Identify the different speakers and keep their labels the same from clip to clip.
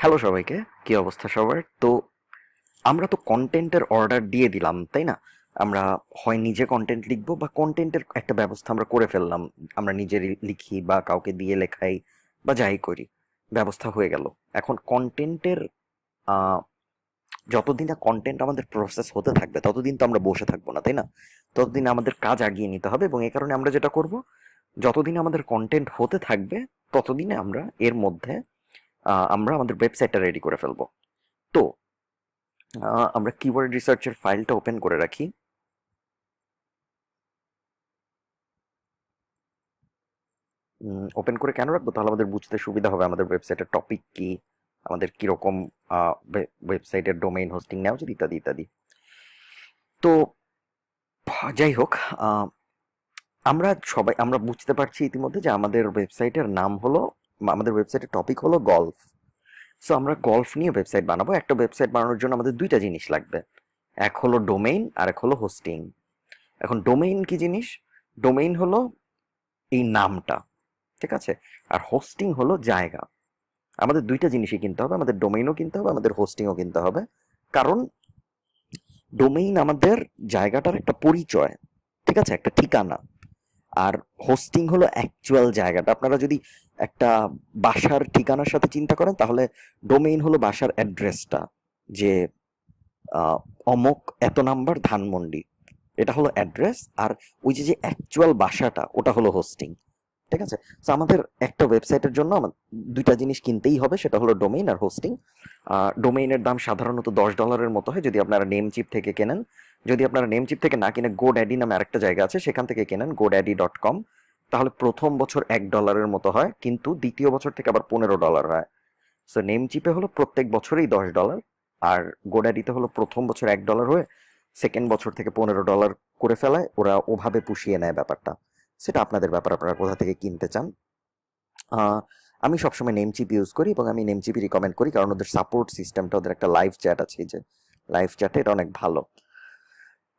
Speaker 1: Hello সবাইকে, কি অবস্থা সবার? তো আমরা তো কন্টেন্টের অর্ডার দিয়ে দিলাম, তাই না? আমরা হয় নিজে কন্টেন্ট লিখব বা কন্টেন্টের একটা ব্যবস্থা আমরা করে ফেললাম। আমরা নিজে লিখি বা কাউকে দিয়ে লেখাই বা যাই করি, ব্যবস্থা হয়ে গেল। এখন কন্টেন্টের যতদিন না কন্টেন্ট আমাদের প্রসেস হতে থাকবে, ততদিন তো আমরা বসে থাকব না, তাই না? ততদিন আমাদের কাজ আগিয়ে নিতে হবে এবং এই কারণে আমরা যেটা করব, যতদিন আমাদের কন্টেন্ট হতে থাকবে, ততদিনে আমরা এর মধ্যে আমরা আমাদের ওয়েবসাইটটা রেডি করে ফেলব। তো আমরা কিওয়ার্ড রিসার্চের ফাইলটা ওপেন করে রাখি। ওপেন করে কেন রাখব? তাহলে আমাদের বুঝতে সুবিধা হবে আমাদের ওয়েবসাইটের টপিক কি আমাদের কীরকম ওয়েবসাইটের ডোমেইন হোস্টিং নেওয়া উচিত ইত্যাদি ইত্যাদি। তো যাই হোক আমরা সবাই আমরা বুঝতে পারছি ইতিমধ্যে যে আমাদের ওয়েবসাইটের নাম হলো আমাদের ওয়েবসাইটের টপিক হলো গলফ সো আমরা গল্ফ নিয়ে ওয়েবসাইট বানাবো। একটা ওয়েবসাইট বানানোর জন্য আমাদের দুইটা জিনিস লাগবে। এক হলো ডোমেইন আর এক হলো হোস্টিং এখন ডোমেইন কি জিনিস? ডোমেইন হলো এই নামটা, ঠিক আছে? আর হোস্টিং হলো জায়গা। আমাদের দুইটা জিনিসই কিনতে হবে। আমাদের ডোমেইনও কিনতে হবে, আমাদের হোস্টিংও কিনতে হবে। কারণ ডোমেইন আমাদের জায়গাটার একটা পরিচয়, ঠিক আছে? একটা ঠিকানা। আর হোস্টিং হলো অ্যাকচুয়াল জায়গাটা। আপনারা যদি একটা বাসার ঠিকানার সাথে চিন্তা করেন, তাহলে ডোমেইন হলো বাসার অ্যাড্রেসটা যে অমক এত নাম্বার ধানমন্ডি। এটা হলো অ্যাড্রেস আর ওই যে যে অ্যাকচুয়াল বাসাটা, ওটা হলো হোস্টিং ঠিক আছে? তো আমাদের একটা ওয়েবসাইটের জন্য আমার দুইটা জিনিস কিনতেই হবে, সেটা হলো ডোমেইন আর হোস্টিং ডোমেইনের দাম সাধারণত দশ ডলারের মতো হয়, যদি আপনারা নেম চিপ থেকে কেনেন। যদি আপনারা নেম চিপ থেকে না কিনে গো ড্যাডি নামে আরেকটা জায়গা আছে, সেখান থেকে কেনেন গো ড্যাডি ডট কম তাহলে প্রথম বছর এক ডলারের মতো হয়, কিন্তু দ্বিতীয় বছর থেকে আবার পনেরো ডলার হয়। সো নেম চিপে হলো প্রত্যেক বছরেই দশ ডলার, আর গোড্যাডিতে হলো প্রথম বছর এক ডলার হয়ে সেকেন্ড বছর থেকে পনেরো ডলার করে ফেলায়, ওরা ওভাবে পুষিয়ে নেয় ব্যাপারটা। সেটা আপনাদের ব্যাপার, আপনারা কোথা থেকে কিনতে চান। আমি সবসময় নেম চিপ ইউজ করি এবং আমি নেম চিপই রিকমেন্ড করি, কারণ ওদের সাপোর্ট সিস্টেমটা ওদের একটা লাইভ চ্যাট আছে যে লাইভ চ্যাটে এটা অনেক ভালো।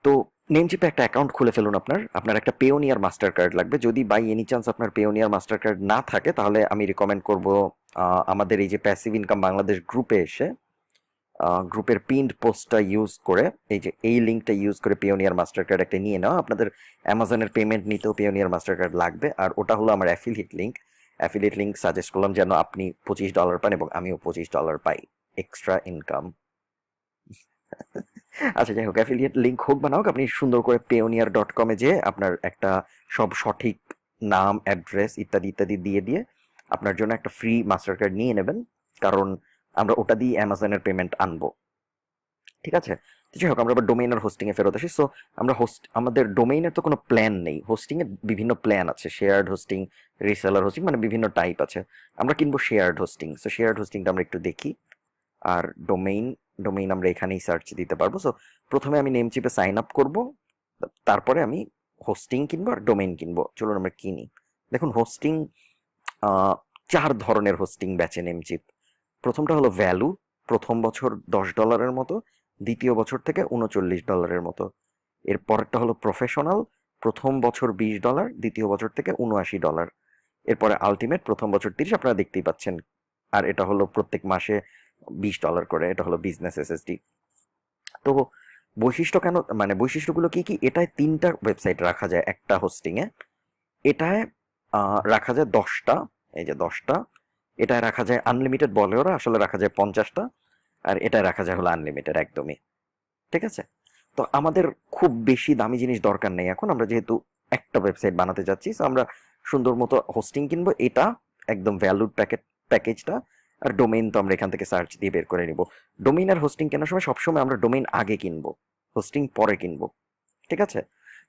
Speaker 1: তো নেম চিপে একটা অ্যাকাউন্ট খুলে ফেলুন আপনার। আপনার একটা পেওনিয়ার মাস্টার কার্ড লাগবে। যদি বাই এনি চান্স আপনার পেওনিয়ার মাস্টার কার্ড না থাকে, তাহলে আমি রিকমেন্ড করব আমাদের এই যে প্যাসিভ ইনকাম বাংলাদেশ গ্রুপে এসে গ্রুপের পিন্ড পোস্টটা ইউজ করে, এই যে, এই লিঙ্কটা ইউজ করে পিওনিয়ার মাস্টার কার্ড একটা নিয়ে নাও। আপনাদের অ্যামাজনের পেমেন্ট নিতেও পিওনিয়ার মাস্টার কার্ড লাগবে। আর ওটা হলো আমার affiliate link affiliate link suggest করলাম যেন আপনি পঁচিশ ডলার পান এবং আমিও পঁচিশ ডলার পাই। এক্সট্রা ইনকাম আচ্ছা যাই হোক অ্যাফিলিয়েট লিঙ্ক হোক বা না হোক, আপনি সুন্দর করে পেওনিয়ার ডট কমে যে আপনার একটা সব সঠিক নাম অ্যাড্রেস ইত্যাদি ইত্যাদি দিয়ে দিয়ে আপনার জন্য একটা ফ্রি মাস্টার কার্ড নিয়ে নেবেন। কারণ আমরা ওটা দিয়ে অ্যামাজনের পেমেন্ট আনব। ঠিক আছে? যাই হোক, আমরা আবার ডোমেইন আর হোস্টিংয়ে ফেরত আসি। সো আমরা হোস্ট আমাদের ডোমেইনের তো কোনো প্ল্যান নেই। হোস্টিংয়ের বিভিন্ন প্ল্যান আছে। শেয়ার্ড হোস্টিং রিসেলার হোস্টিং মানে বিভিন্ন টাইপ আছে। আমরা কিনবো শেয়ার্ড হোস্টিং সো শেয়ার্ড হোস্টিংটা আমরা একটু দেখি। আর ডোমেইন ডোমেইন আমরা এখানেই সার্চ দিতে পারব। সো প্রথমে আমি নেম চিপে সাইন আপ করব। তারপরে আমি হোস্টিং কিনবো আর ডোমেইন কিনবো। চলুন আমরা কিনি। দেখুন হোস্টিং চার ধরনের হোস্টিং ব্যাচে নেম চিপ প্রথমটা হলো ভ্যালু প্রথম বছর দশ ডলারের মতো, দ্বিতীয় বছর থেকে উনচল্লিশ ডলারের মতো। এর পরেরটা হলো প্রফেশনাল প্রথম বছর বিশ ডলার দ্বিতীয় বছর থেকে উনআশি ডলার এরপরে আলটিমেট প্রথম বছর তিরিশ, আপনারা দেখতেই পাচ্ছেন। আর এটা হলো প্রত্যেক মাসে বিশ ডলার করে, এটা হলো বিজনেস এসএসডি তো বৈশিষ্ট্য কেন মানে বৈশিষ্ট্যগুলো কি কি? এটায় তিনটা ওয়েবসাইট রাখা যায়, একটা হোস্টিংয়ে এটায় রাখা যায় দশটা, এই যে দশটা, এটায় রাখা যায় আনলিমিটেড বলে ওরা, আসলে রাখা যায় পঞ্চাশটা, আর এটায় রাখা যায় হলো আনলিমিটেড একদমই। ঠিক আছে? তো আমাদের খুব বেশি দামি জিনিস দরকার নেই এখন, আমরা যেহেতু একটা ওয়েবসাইট বানাতে যাচ্ছি তো আমরা সুন্দর মতো হোস্টিং কিনবো, এটা একদম ভ্যালুড প্যাকেট প্যাকেজটা আর ডোমেইন তো আমরা এখান থেকে সার্চ দিয়ে বের করে নিব। ডোমেইন আর হোস্টিং কেনার সময় সবসময় আমরা ডোমেইন আগে কিনবো হোস্টিং পরে কিনবো, ঠিক আছে?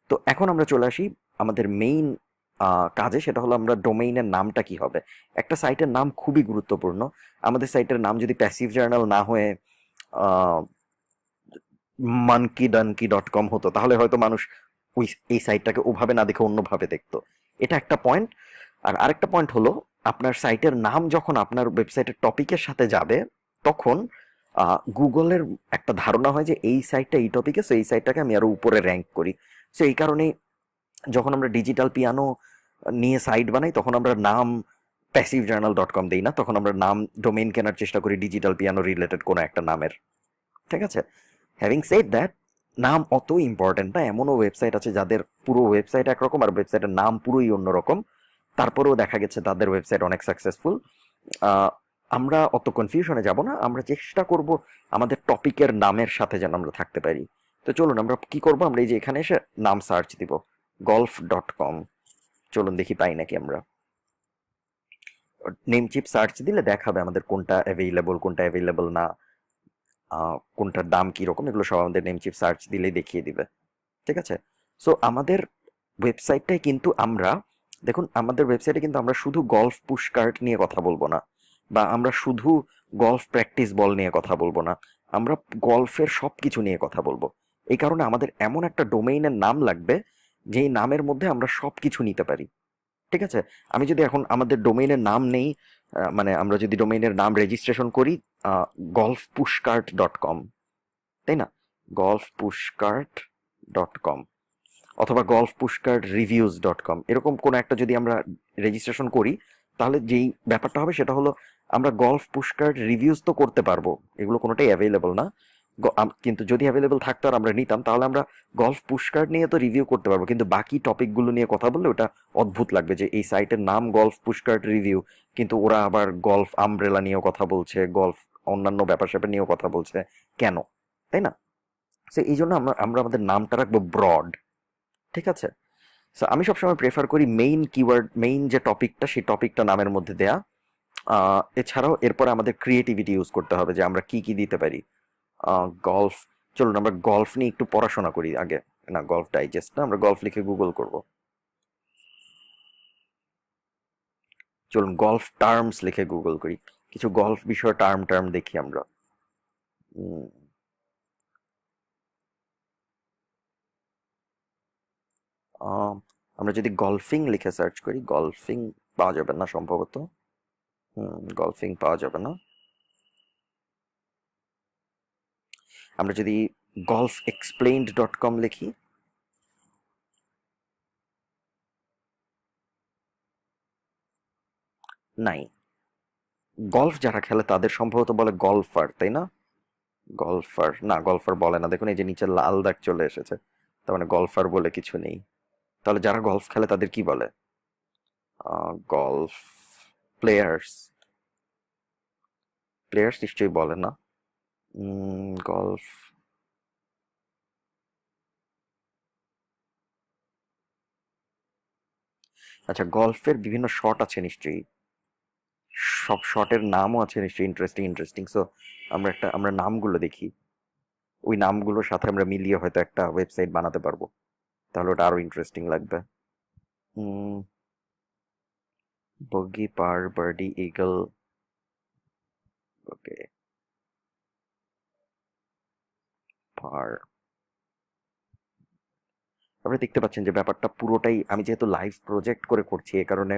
Speaker 1: তো এখন আমরা চলে আসি আমাদের মেইন কাজে, সেটা হলো আমরা ডোমেইনের নামটা কি হবে। একটা সাইটের নাম খুবই গুরুত্বপূর্ণ। আমাদের সাইটের নাম যদি প্যাসিভ জার্নাল না হয়ে মানকি ডানকি ডট কম হতো, তাহলে হয়তো মানুষ ওই, এই সাইটটাকে ওভাবে না দেখে অন্যভাবে দেখতো। এটা একটা পয়েন্ট আর আরেকটা পয়েন্ট হলো আপনার সাইটের নাম যখন আপনার ওয়েবসাইটের টপিকের সাথে যাবে, তখন গুগলের একটা ধারণা হয় যে এই সাইটটা এই টপিকে সো এই সাইটটাকে আমি আরও উপরে র্যাঙ্ক করি। সো এই কারণেই যখন আমরা ডিজিটাল পিয়ানো নিয়ে সাইট বানাই, তখন আমরা নাম প্যাসিভ জার্নাল ডট কম দিই না, তখন আমরা নাম ডোমেইন কেনার চেষ্টা করি ডিজিটাল পিয়ানো রিলেটেড কোনো একটা নামের। ঠিক আছে? হ্যাভিং সেড দ্যাট নাম অত ইম্পর্টেন্ট না, এমনও ওয়েবসাইট আছে যাদের পুরো ওয়েবসাইট একরকম আর ওয়েবসাইটের নাম পুরোই অন্যরকম। তারপরেও দেখা গেছে তাদের ওয়েবসাইট অনেক সাকসেসফুল আমরা অত কনফিউশনে যাব না, আমরা চেষ্টা করব আমাদের টপিকের নামের সাথে যেন আমরা থাকতে পারি। তো চলুন, আমরা কি করব? আমরা এই যে এখানে এসে নাম সার্চ দিব গলফ ডট কম চলুন দেখি পাই নাকি আমরা। নেম চিপ সার্চ দিলে দেখাবে আমাদের কোনটা অ্যাভেইলেবল কোনটা অ্যাভেইলেবল না কোনটার দাম কীরকম এগুলো সব আমাদের নেম চিপ সার্চ দিলেই দেখিয়ে দিবে। ঠিক আছে? সো আমাদের ওয়েবসাইটটাই কিন্তু আমরা দেখুন, আমাদের ওয়েবসাইটে কিন্তু আমরা শুধু গলফ পুশ কার্ট নিয়ে কথা বলব না, বা আমরা শুধু গলফ প্র্যাকটিস বল নিয়ে কথা বলব না, আমরা গলফের সব কিছু নিয়ে কথা বলব। এই কারণে আমাদের এমন একটা ডোমেইনের নাম লাগবে, যেই নামের মধ্যে আমরা সব কিছু নিতে পারি। ঠিক আছে? আমি যদি এখন আমাদের ডোমেইনের নাম নেই মানে আমরা যদি ডোমেইনের নাম রেজিস্ট্রেশন করি গলফ পুশকার্ট ডট কম তাই না? গলফ পুশকার্ট ডট কম অথবা golf pushcart reviews dot com এরকম কোনো একটা যদি আমরা রেজিস্ট্রেশন করি, তাহলে যেই ব্যাপারটা হবে সেটা হলো, আমরা গলফ পুশকার্ট রিভিউজ তো করতে পারব, এগুলো কোনোটাই অ্যাভেলেবল না। কিন্তু যদি অ্যাভেলেবল থাকতো আর আমরা নিতাম, তাহলে আমরা গলফ পুশকার্ট নিয়ে তো রিভিউ করতে পারব। কিন্তু বাকি টপিকগুলো নিয়ে কথা বললে ওটা অদ্ভুত লাগবে যে এই সাইটের নাম গলফ পুশকার্ট রিভিউ কিন্তু ওরা আবার গলফ আমব্রেলা নিয়েও কথা বলছে গলফ অন্যান্য ব্যাপার স্যাপার নিয়েও কথা বলছে। কেন? তাই না? সে এই জন্য আমরা আমরা আমাদের নামটা রাখব ব্রড ঠিক আছে? সো আমি সবসময় প্রেফার করি মেইন কিওয়ার্ড মেইন যে টপিকটা সেই টপিকটা নামের মধ্যে দেয়া। এছাড়াও এরপরে আমাদের ক্রিয়েটিভিটি ইউজ করতে হবে যে আমরা কি কি দিতে পারি। গলফ চলুন আমরা গলফ নিয়ে একটু পড়াশোনা করি আগে। না গলফ ডাইজেস্ট না, আমরা গলফ লিখে গুগল করব। চলুন গলফ টার্মস লিখে গুগল করি। কিছু গলফ বিষয় টার্ম টার্ম দেখি আমরা। আমরা যদি গলফিং লিখে সার্চ করি গলফিং পাওয়া যাবে না সম্ভবত। হুম গলফিং পাওয়া যাবে না। আমরা যদি গলফ এক্সপ্লেইনড ডট কম লিখি, নাই। গলফ যারা খেলে তাদের সম্ভবত বলে গলফার তাই না? গলফার না গলফার বলে না। দেখুন, এই যে নিচে লাল দাগ চলে এসেছে। তার মানে গলফার বলে কিছু নেই। তাহলে যারা গলফ খেলে তাদের কি বলে? গলফ প্লেয়ার্স প্লেয়ার্স নিশ্চয়ই বলে না। গলফ আচ্ছা গলফের বিভিন্ন শট আছে নিশ্চয়ই। সব শটের নামও আছে নিশ্চয়ই ইন্টারেস্টিং ইন্টারেস্টিং সো আমরা একটা, আমরা নামগুলো দেখি। ওই নামগুলোর সাথে আমরা মিলিয়ে হয়তো একটা ওয়েবসাইট বানাতে পারব। তাহলে ওটা আরও ইন্টারেস্টিং লাগবে। Bogey, par, birdie, eagle. Okay. Par. আপনি দেখতে পাচ্ছেন যে ব্যাপারটা পুরোটাই, আমি যেহেতু লাইভ প্রজেক্ট করে করছি, এ কারণে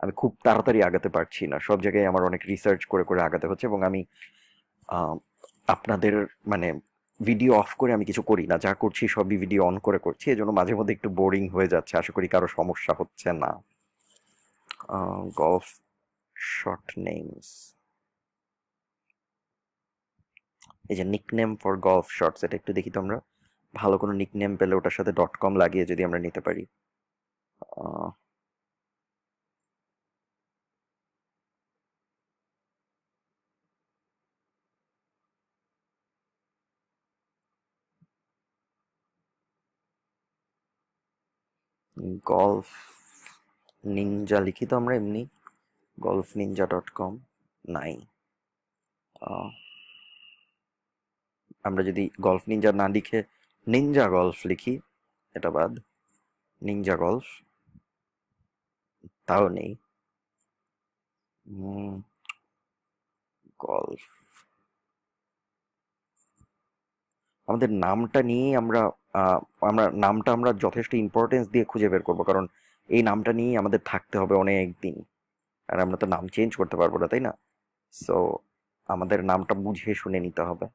Speaker 1: আমি খুব তাড়াতাড়ি আগাতে পারছি না। সব জায়গায় আমার অনেক রিসার্চ করে করে আগাতে হচ্ছে এবং আমি আপনাদের মানে ভিডিও অফ করে আমি কিছু করি না। যা করছি সবই ভিডিও অন করে করছি। এজন্য মাঝে মধ্যে একটু বোরিং হয়ে যাচ্ছে। আশা করি কারও সমস্যা হচ্ছে না। গলফ শর্ট নেমস এই যে নিকনেম ফর গলফ শর্টস এটা একটু দেখি তো আমরা। ভালো কোনো নিকনেম পেলে ওটার সাথে ডট কম লাগিয়ে যদি আমরা নিতে পারি। গলফ নিনজা লিখি তো আমরা এমনি গলফ নিনজা ডট কম নাই। আমরা যদি গলফ নিনজা না লিখে নিনজা গলফ লিখি, এটা বাদ। নিনজা গলফ তাও নেই। গলফ আমাদের নামটা নিয়ে আমরা আমরা, নামটা আমরা যথেষ্ট ইম্পর্টেন্স দিয়ে খুঁজে বের করব। কারণ এই নামটা নিয়ে আমাদের থাকতে হবে অনেক দিন। আর আমরা তো নাম চেঞ্জ করতে পারব না, তাই না? সো আমাদের নামটা বুঝে শুনে নিতে হবে।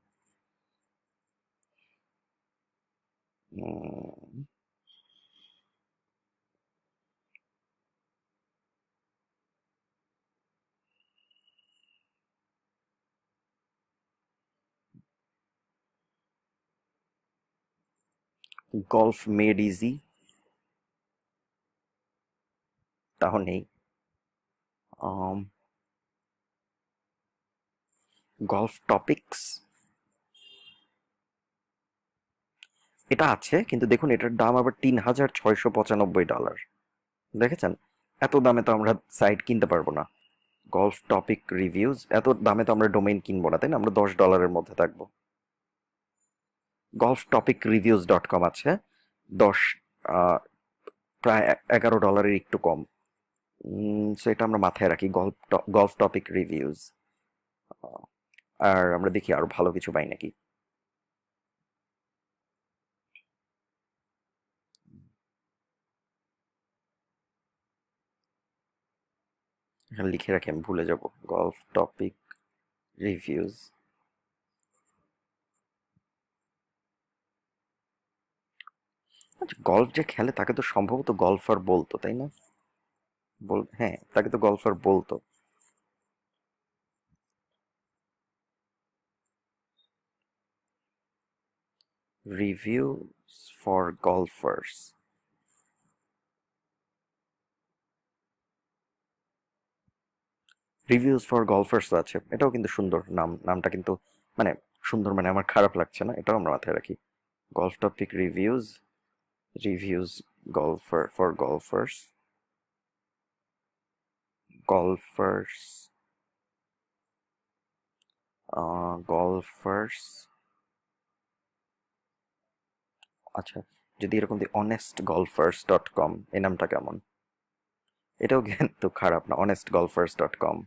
Speaker 1: গলফ মেড ইজি তাও নেই। গলফ টপিকস এটা আছে, কিন্তু দেখুন, এটার দাম আবার তিন হাজার ছয়শো পঁচানব্বই ডলার দেখেছেন? এত দামে তো আমরা সাইট কিনতে পারব না। গলফ টপিক রিভিউজ এত দামে তো আমরা ডোমেইন কিনবো না, তাই না? আমরা দশ ডলারের মধ্যে থাকব। Golf topic reviews dot com আছে। দশ প্রায় এগারো ডলারের একটু কম। সেটা আমরা মাথায় রাখি গল্ফ গলফ টপিক রিভিউজ আর আমরা দেখি আরও ভালো কিছু পাই নাকি। লিখে রাখি, আমি ভুলে যাব। গলফ টপিক রিভিউজ গলফ যে খেলে তাকে তো সম্ভবত গলফার বলতো, তাই না? বল হ্যাঁ তাকে তো গলফার বলতো। Reviews for golfers reviews for golfers আছে, এটাও কিন্তু সুন্দর নাম, নামটা কিন্তু মানে সুন্দর মানে আমার খারাপ লাগছে না, এটাও আমরা মাথায় রাখি। Golf topic reviews reviews golfer for golfers golfers golfers আচ্ছা যদি এরকম the honest golfers dot com এই নামটা কেমন? এটাও কিন্তু খারাপ না অনেস্ট গলফার্স ডট কম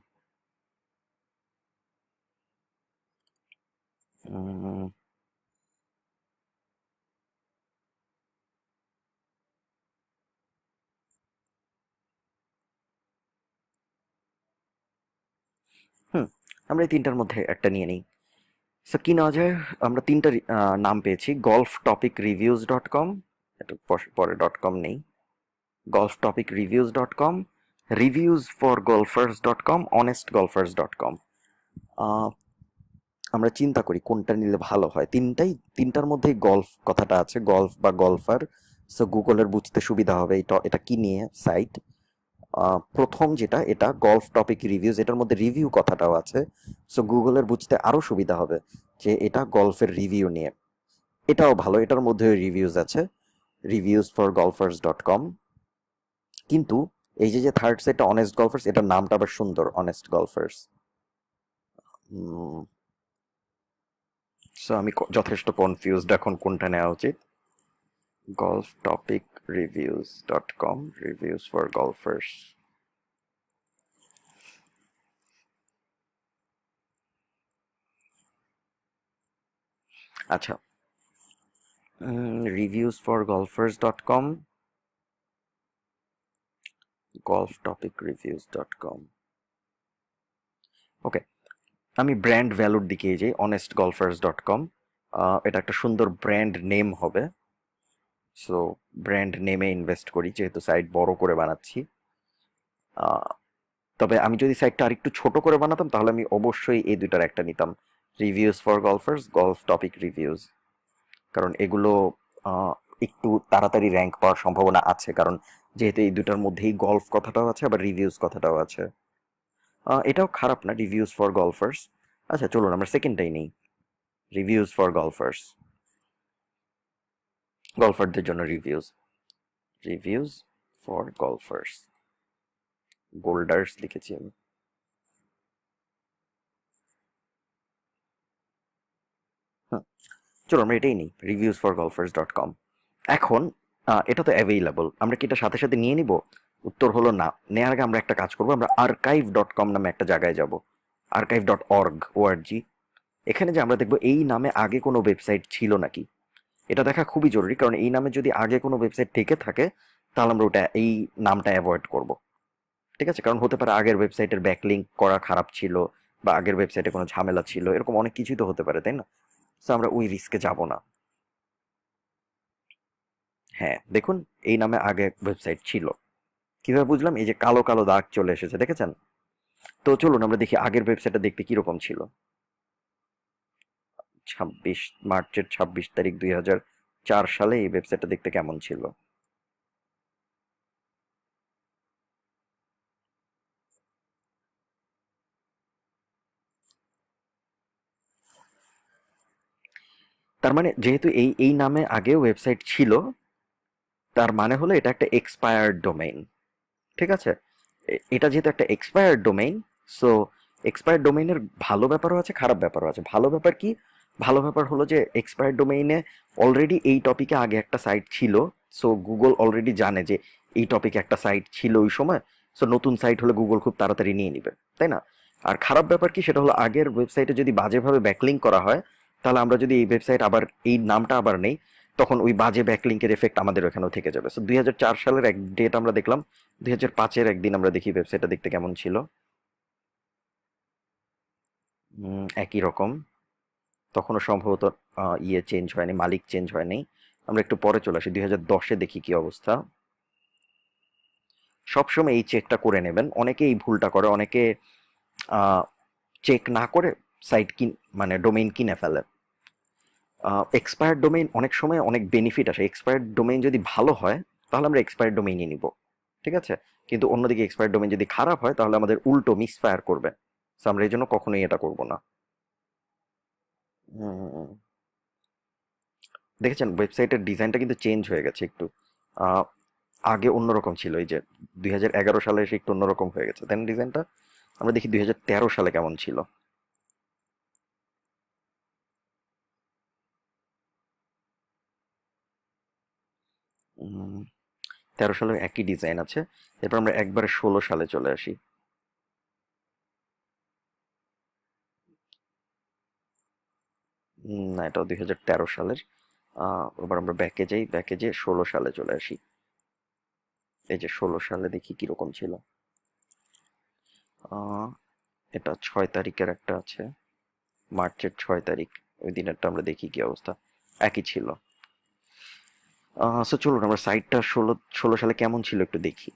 Speaker 1: আমরা এই তিনটার মধ্যে একটা নিয়ে নিই। সো কি নেওয়া যায়? আমরা তিনটা নাম পেয়েছি। Golf topic reviews dot com পরে ডট কম নেই। Golf topic reviews dot com reviews for golfers dot com honest golfers dot com আমরা চিন্তা করি কোনটা নিলে ভালো হয়। তিনটাই, তিনটার মধ্যেই গলফ কথাটা আছে গলফ বা গলফার সো গুগলের বুঝতে সুবিধা হবে এটা কি নিয়ে? সাইট প্রথম যেটা, এটা গল্ফ টপিক রিভিউজ এটার মধ্যে রিভিউ কথাটাও আছে। সো গুগলের বুঝতে আরও সুবিধা হবে যে এটা গল্ফের রিভিউ নিয়ে। এটাও ভালো, এটার মধ্যে রিভিউজ আছে। Reviews for golfers dot com কিন্তু এই যে যে থার্ড সেটটা অনেস্ট গলফার্স এটার নামটা আবার সুন্দর অনেস্ট গলফার্স সো আমি যথেষ্ট কনফিউজড এখন কোনটা নেওয়া উচিত। Golf topic com reviews for golfers আচ্ছা reviews for golfers dot com golf topic reviews dot com okay আমি ব্র্যান্ড ভ্যালুর দিকে যাই অনেস্ট গলফার্স ডট কম এটা একটা সুন্দর ব্র্যান্ড নেম হবে। সো ব্র্যান্ড নেমে ইনভেস্ট করি, যেহেতু সাইট বড় করে বানাচ্ছি। তবে আমি যদি সাইটটা আরেকটু ছোট করে বানাতাম, তাহলে আমি অবশ্যই এই দুটার একটা নিতাম। Reviews for golfers golf topic reviews কারণ এগুলো একটু তাড়াতাড়ি র্যাঙ্ক পাওয়ার সম্ভাবনা আছে। কারণ যেহেতু এই দুটার মধ্যেই গলফ কথাটাও আছে, আবার রিভিউজ কথাটাও আছে। এটাও খারাপ না রিভিউজ ফর গলফার্স আচ্ছা চলুন, আমরা সেকেন্ডটাই নেই। রিভিউজ ফর গলফার্স গলফারদের জন্য reviews reviews for golfers golfers লিখেছি আমি। চলো আমরা এটাই নিই। Reviews for golfers dot com এখন এটা তো অ্যাভেইলেবল আমরা কি এটা সাথে সাথে নিয়ে নিব? উত্তর হলো না। নেওয়ার আগে আমরা একটা কাজ করব। আমরা আর্কাইভ ডট কম নামে একটা জায়গায় যাব। আর্কাইভ ডট অর্গ ওআরজি এখানে যে আমরা দেখব, এই নামে আগে কোনো ওয়েবসাইট ছিল নাকি? এটা দেখা খুবই জরুরি, কারণ এই নামে যদি আগে কোনো ওয়েবসাইট থেকে থাকে, তাহলে আমরা ওটা, এই নামটা অ্যাভয়েড করব। ঠিক আছে? কারণ হতে পারে আগের ওয়েবসাইটের ব্যাকলিঙ্ক করা খারাপ ছিল, বা আগের ওয়েবসাইটে কোনো ঝামেলা ছিল, এরকম অনেক কিছুই তো হতে পারে, তাই না? তো আমরা ওই রিস্কে যাব না। হ্যাঁ দেখুন, এই নামে আগে ওয়েবসাইট ছিল। কীভাবে বুঝলাম? এই যে কালো কালো দাগ চলে এসেছে, দেখেছেন? তো চলুন আমরা দেখি আগের ওয়েবসাইটটা দেখতে কীরকম ছিল। ছাব্বিশ, মার্চের ছাব্বিশ তারিখ দুই চার সালে এই ওয়েবসাইটটা দেখতে কেমন ছিল? তার মানে যেহেতু এই এই নামে আগেও ওয়েবসাইট ছিল, তার মানে হলো এটা একটা এক্সপায়ার্ড ডোমেইন ঠিক আছে? এটা যেহেতু একটা এক্সপায়ার্ড ডোমেইন সো এক্সপায়ার্ড ডোমেইনের ভালো ব্যাপারও আছে, খারাপ ব্যাপারও আছে। ভালো ব্যাপার কি? ভালো ব্যাপার হলো যে এক্সপায়ার ডোমেইনে অলরেডি এই টপিকে আগে একটা সাইট ছিল সো গুগল অলরেডি জানে যে এই টপিকে একটা সাইট ছিল ওই সময় সো নতুন সাইট হলে গুগল খুব তাড়াতাড়ি নিয়ে নিবে, তাই না? আর খারাপ ব্যাপার কি, সেটা হলো আগের ওয়েবসাইটে যদি বাজেভাবে ব্যাকলিং করা হয়, তাহলে আমরা যদি এই ওয়েবসাইট আবার, এই নামটা আবার নেই, তখন ওই বাজে ব্যাকলিংকের এফেক্ট আমাদের ওখানেও থেকে যাবে। সো দুই হাজার চার সালের এক ডেট আমরা দেখলাম, দুই হাজার পাঁচের একদিন আমরা দেখি ওয়েবসাইটটা দেখতে কেমন ছিল। একই রকম। তখনও সম্ভবত ইয়ে চেঞ্জ হয়নি, মালিক চেঞ্জ হয়নি। আমরা একটু পরে চলে আসি, দুই হাজার দশে দেখি কি অবস্থা। সবসময় এই চেকটা করে নেবেন। অনেকে এই ভুলটা করে, অনেকে চেক না করে সাইট কিন মানে ডোমেইন কিনে ফেলে। এক্সপায়ার্ড ডোমেইন অনেক সময় অনেক বেনিফিট আসে। এক্সপায়ার্ড ডোমেইন যদি ভালো হয়, তাহলে আমরা এক্সপায়ার্ড ডোমেইনই নিব। ঠিক আছে? কিন্তু অন্যদিকে এক্সপায়ার্ড ডোমেইন যদি খারাপ হয়, তাহলে আমাদের উল্টো মিসফায়ার করবে। আমরা এই জন্য কখনোই এটা করব না। দেখেছেন ওয়েবসাইটের ডিজাইনটা কিন্তু চেঞ্জ হয়ে গেছে একটু। আগে অন্যরকম ছিল, এই যে দু হাজার এগারো সালে এসে একটু অন্যরকম হয়ে গেছে। দেন ডিজাইনটা আমরা দেখি দুই হাজার তেরো সালে কেমন ছিল। তেরো সালে একই ডিজাইন আছে। এরপর আমরা একবারে ষোলো সালে চলে আসি। না, এটাও দুই হাজার তেরো সালের। এবার আমরা ব্যাকে যাই, ব্যাকে যেয়ে ষোলো সালে চলে আসি। এই যে ষোলো সালে দেখি কীরকম ছিল। এটা ছয় তারিখের একটা আছে। মার্চের ছয় তারিখ, ওই দিনেরটা আমরা দেখি কি অবস্থা। একই ছিল। সো চলুন আমরা সাইটটা ষোলো ষোলো সালে কেমন ছিল একটু দেখি।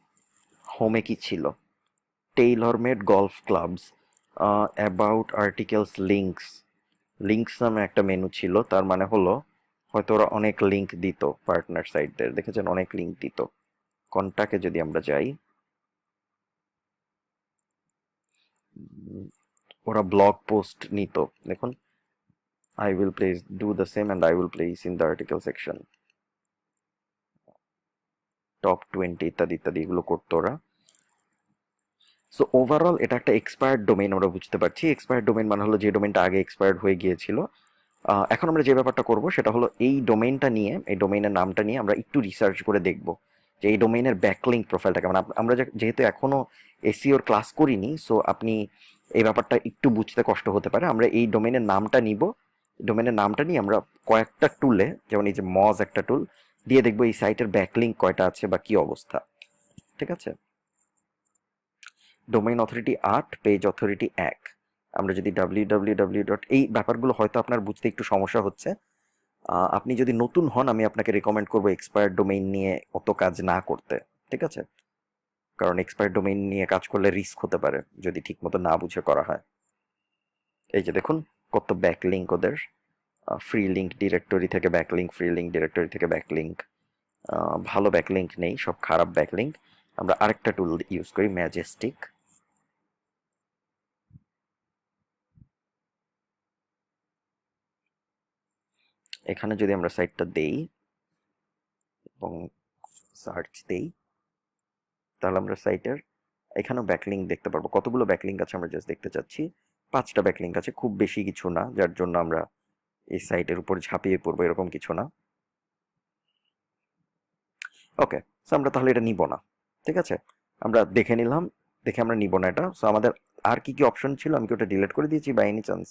Speaker 1: হোমে কি ছিল? Tailor made golf clubs about articles links links নামে একটা মেনু ছিল, তার মানে হলো হয়তো ওরা অনেক লিঙ্ক দিত পার্টনার সাইটদের দেখেছেন? অনেক লিঙ্ক দিত। কন্টাকে যদি আমরা যাই, ওরা ব্লগ পোস্ট নিত। দেখুন I will place do the same and I will place in the article section top twenty ইত্যাদি ইত্যাদি, এগুলো করতো ওরা। সো ওভারঅল এটা একটা এক্সপায়ার্ড ডোমেন আমরা বুঝতে পারছি। এক্সপায়ার্ড ডোমেন মানে হলো যে ডোমেনটা আগে এক্সপায়ার্ড হয়ে গিয়েছিল। এখন আমরা যে ব্যাপারটা করব, সেটা হলো এই ডোমেইনটা নিয়ে, এই ডোমেইনের নামটা নিয়ে আমরা একটু রিসার্চ করে দেখব যে এই ডোমেইনের ব্যাকলিঙ্ক প্রোফাইলটা কেমন। আমরা যেহেতু এখনও এসিওর ক্লাস করিনি সো আপনি এই ব্যাপারটা একটু বুঝতে কষ্ট হতে পারে। আমরা এই ডোমেনের নামটা নিব। ডোমেনের নামটা নিয়ে আমরা কয়েকটা টুলে যেমন এই যে মজ একটা টুল দিয়ে দেখব এই সাইটের ব্যাকলিঙ্ক কয়টা আছে বা কি অবস্থা। ঠিক আছে? ডোমেইন অথরিটি আট পেজ অথরিটি এক। আমরা যদি ডাব্লিউ ডট এই ব্যাপারগুলো হয়তো আপনার বুঝতে একটু সমস্যা হচ্ছে আপনি যদি নতুন হন, আমি আপনাকে রেকমেন্ড করব এক্সপায়ার ডোমেইন নিয়ে অত কাজ না করতে, ঠিক আছে? কারণ এক্সপায়ার ডোমেইন নিয়ে কাজ করলে রিস্ক হতে পারে, যদি ঠিকমতো না বুঝে করা হয়। এই যে দেখুন, কত ব্যাকলিঙ্ক ওদের ফ্রি লিঙ্ক ডিরেক্টরি থেকে ব্যাকলিঙ্ক ফ্রি লিঙ্ক ডিরেক্টরি থেকে ব্যাকলিঙ্ক ভালো ব্যাকলিঙ্ক নেই, সব খারাপ ব্যাকলিঙ্ক আমরা আরেকটা টুল ইউজ করি ম্যাজেস্টিক এখানে যদি আমরা সাইটটা দেই এবং সার্চ দেই, তাহলে আমরা সাইটের এখানেও ব্যাকলিঙ্ক দেখতে পারব। কতগুলো ব্যাকলিঙ্ক আছে আমরা জাস্ট দেখতে চাচ্ছি। পাঁচটা ব্যাকলিঙ্ক আছে, খুব বেশি কিছু না, যার জন্য আমরা এই সাইটের উপর ঝাঁপিয়ে পড়ব, এরকম কিছু না। ওকে সো আমরা তাহলে এটা নিব না, ঠিক আছে? আমরা দেখে নিলাম, দেখে আমরা নিব না এটা। সো আমাদের আর কি কি অপশন ছিল? আমি কি ওটা ডিলিট করে দিয়েছি বাই এনি চান্স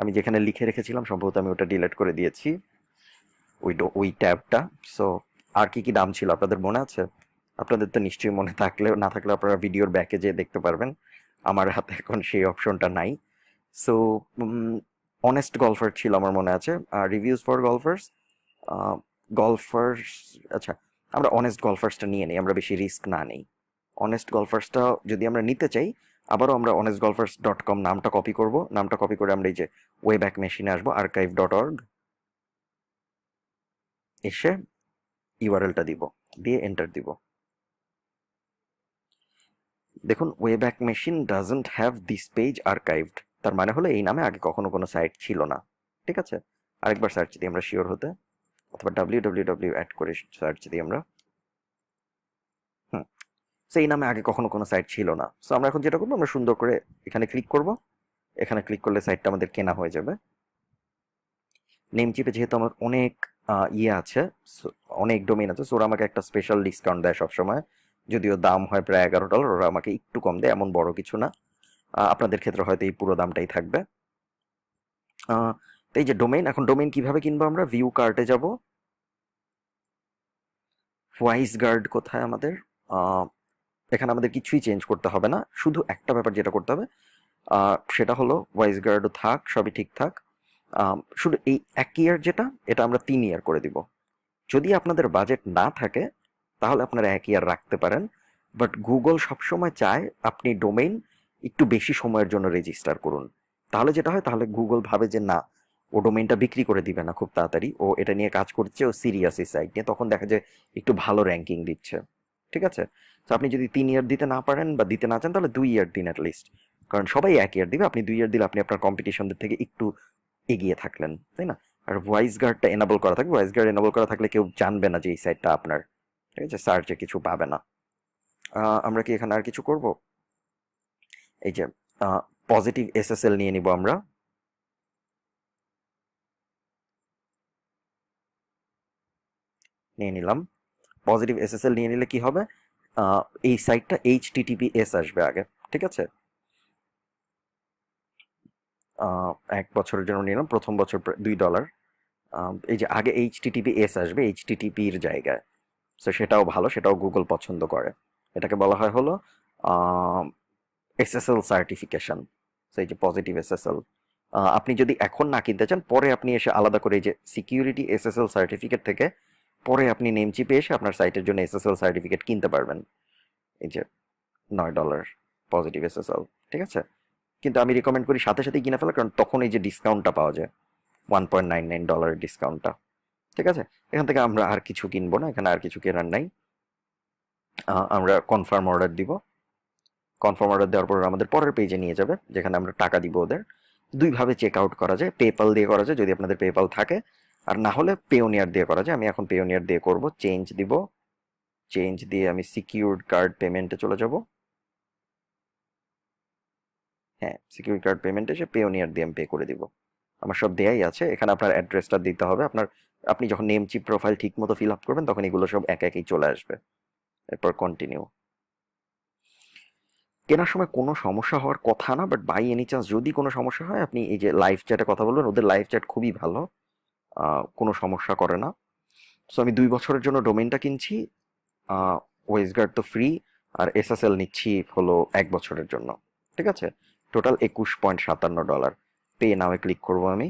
Speaker 1: আমি যেখানে লিখে রেখেছিলাম, সম্ভবত আমি ওটা ডিলিট করে দিয়েছি। ওই ওই ট্যাবটা। সো আর কি কি দাম ছিল আপনাদের মনে আছে? আপনাদের তো নিশ্চয়ই মনে থাকলে না থাকলে আপনারা ভিডিওর ব্যাকে যেয়ে দেখতে পারবেন। আমার হাতে এখন সেই অপশনটা নাই। সো অনেস্ট গলফার ছিল আমার মনে আছে। আর রিভিউজ ফর গলফার্স গলফার্স আচ্ছা আমরা অনেস্ট গলফার্সটা নিয়ে নিই, আমরা বেশি রিস্ক না নেই। অনেস্ট গলফার্সটা যদি আমরা নিতে চাই আবারও আমরা অনেস্ট গল্ফার্স ডট কম নামটা কপি করব। নামটা কপি করে আমরা এই যে ওয়ে ব্যাক মেশিনে আসব আর্কাইভ ডট অর্গ এসে ইউআরএলটা দিব, দিয়ে এন্টার দিব। দেখুন way back machine doesn't have this page archived তার মানে হলো এই নামে আগে কখনো কোনো সাইট ছিল না। ঠিক আছে? আরেকবার সার্চ দিই আমরা শিওর হতে। অথবা ডাব্লিউ ডাব্লিউ ডাব্লিউ অ্যাড করে সার্চ দিই আমরা। সেই নামে আগে কখনো কোনো সাইট ছিল না। সো আমরা এখন যেটা করব, আমরা সুন্দর করে এখানে ক্লিক করব। এখানে ক্লিক করলে সাইটটা আমাদের কেনা হয়ে যাবে। নেম চিপে যেহেতু আমার অনেক ইয়ে আছে অনেক ডোমেন আছে সো ওরা আমাকে একটা স্পেশাল ডিসকাউন্ট দেয় সবসময়। যদিও দাম হয় প্রায় এগারো ডলার ওরা আমাকে একটু কম দেয়, এমন বড় কিছু না। আপনাদের ক্ষেত্রে হয়তো এই পুরো দামটাই থাকবে। তো এই যে ডোমেইন এখন ডোমেইন কীভাবে কিনবো আমরা? ভিউ কার্টে যাব। ওয়াইস গার্ড কোথায় আমাদের? এখানে আমাদের কিছুই চেঞ্জ করতে হবে না। শুধু একটা ব্যাপার যেটা করতে হবে সেটা হলো ওয়াইস গার্ডও থাক, সবই ঠিক থাক। শুধু এই এক ইয়ার যেটা, এটা আমরা তিন ইয়ার করে দিব। যদি আপনাদের বাজেট না থাকে, তাহলে আপনারা এক ইয়ার রাখতে পারেন। বাট গুগল সবসময় চায় আপনি ডোমেইন একটু বেশি সময়ের জন্য রেজিস্টার করুন। তাহলে যেটা হয়, তাহলে গুগল ভাবে যে না, ও ডোমেইনটা বিক্রি করে দিবে না খুব তাড়াতাড়ি। ও এটা নিয়ে কাজ করছে, ও সিরিয়াস এই সাইট নিয়ে। তখন দেখা যায় একটু ভালো র্যাঙ্কিং দিচ্ছে। ঠিক আছে? তো আপনি যদি তিন ইয়ার দিতে না পারেন বা দিতে না চান, তাহলে দুই ইয়ার দিন অ্যাট লিস্ট কারণ সবাই এক ইয়ার দিবে, আপনি দুই ইয়ার দিলে আপনি আপনার কম্পিটিশনদের থেকে একটু এগিয়ে থাকলেন, তাই না? আর ভয়েস গার্ডটা এনাবল করা থাকবে ভয়েস গার্ড এনাবল করা থাকলে কেউ জানবে না যে এই সাইটটা আপনার, ঠিক আছে? সার্চে কিছু পাবে না। আমরা কি এখানে আর কিছু করব? এই যে পজিটিভ এসএসএল নিয়ে নিব আমরা। নিয়ে নিলাম। পজিটিভ এসএসএল নিয়ে নিলে কি হবে? এই সাইটটা এইচ টিটিপিএস আসবে আগে, ঠিক আছে? এক বছরের জন্য নিলাম, প্রথম বছর দুই ডলার এই যে আগে H T T P S আসবে এইচ টিটিপির জায়গায়। সো সেটাও ভালো, সেটাও গুগল পছন্দ করে। এটাকে বলা হয় হলো এসএসএল সার্টিফিকেশন সেই যে পজিটিভ এসএসএল আপনি যদি এখন না কিনতে চান, পরে আপনি এসে আলাদা করে এই যে সিকিউরিটি এসএসএল সার্টিফিকেট থেকে পরে আপনি নেম চিপে এসে আপনার সাইটের জন্য এসএসএল সার্টিফিকেট কিনতে পারবেন। এই যে নয় ডলার পজিটিভ এসএসএল ঠিক আছে? কিন্তু আমি রিকমেন্ড করি সাথে সাথেই কিনে ফেলা কারণ তখন এই যে ডিসকাউন্টটা পাওয়া যায় ওয়ান পয়েন্ট নাইন নাইন ডলারের ডিসকাউন্টটা ঠিক আছে? এখান থেকে আমরা আর কিছু কিনবো না, এখানে আর কিছু কেনার নাই। আমরা কনফার্ম অর্ডার দিব। কনফার্ম অর্ডার দেওয়ার পর আমাদের পরের পেজে নিয়ে যাবে, যেখানে আমরা টাকা দিব ওদের। দুইভাবে চেক আউট করা যায় পেপাল দিয়ে করা যায়, যদি আপনাদের পেপাল থাকে। আর না হলে পেওনিয়ার দিয়ে করা যায়। আমি এখন পেওনিয়ার দিয়ে করব চেঞ্জ দিব। চেঞ্জ দিয়ে আমি সিকিউরড কার্ড পেমেন্টে চলে যাব। হ্যাঁ সিকিউর কার্ড পেমেন্টে সে পেওনিয়ার দিয়ে আমি পে করে দিব। আমার সব দেয়াই আছে। এখানে আপনার অ্যাড্রেসটা দিতে হবে। আপনার, আপনি যখন নেম চিপ প্রোফাইল ঠিক মতো ফিল আপ করবেন, তখন এগুলো সব এক একই চলে আসবে। এরপর কন্টিনিউ কেনার সময় কোনো সমস্যা হওয়ার কথা না বাট বাই এনি চান্স যদি কোনো সমস্যা হয়, আপনি এই যে লাইভ চ্যাটে কথা বলবেন, ওদের লাইভ চ্যাট খুবই ভালো। কোনো সমস্যা করে না। সো আমি দুই বছরের জন্য ডোমেনটা কিনছি। ওয়েসগার্ড তো ফ্রি আর এসএসএল নিচ্ছি হলো এক বছরের জন্য। ঠিক আছে? টোটাল একুশ পয়েন্ট সাতান্ন ডলার। পে নামে ক্লিক করব আমি।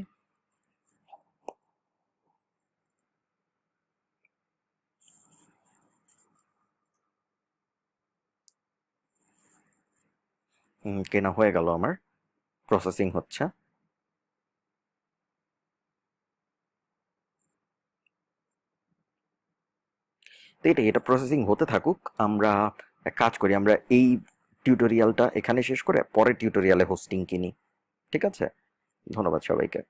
Speaker 1: কেনা হয়ে গেল আমার। প্রসেসিং হচ্ছে। তো এটাই, এটা প্রসেসিং হতে থাকুক, আমরা কাজ করি, আমরা এই টিউটোরিয়ালটা এখানে শেষ করে পরের টিউটোরিয়ালে হোস্টিং কিনি ঠিক আছে? ধন্যবাদ সবাইকে।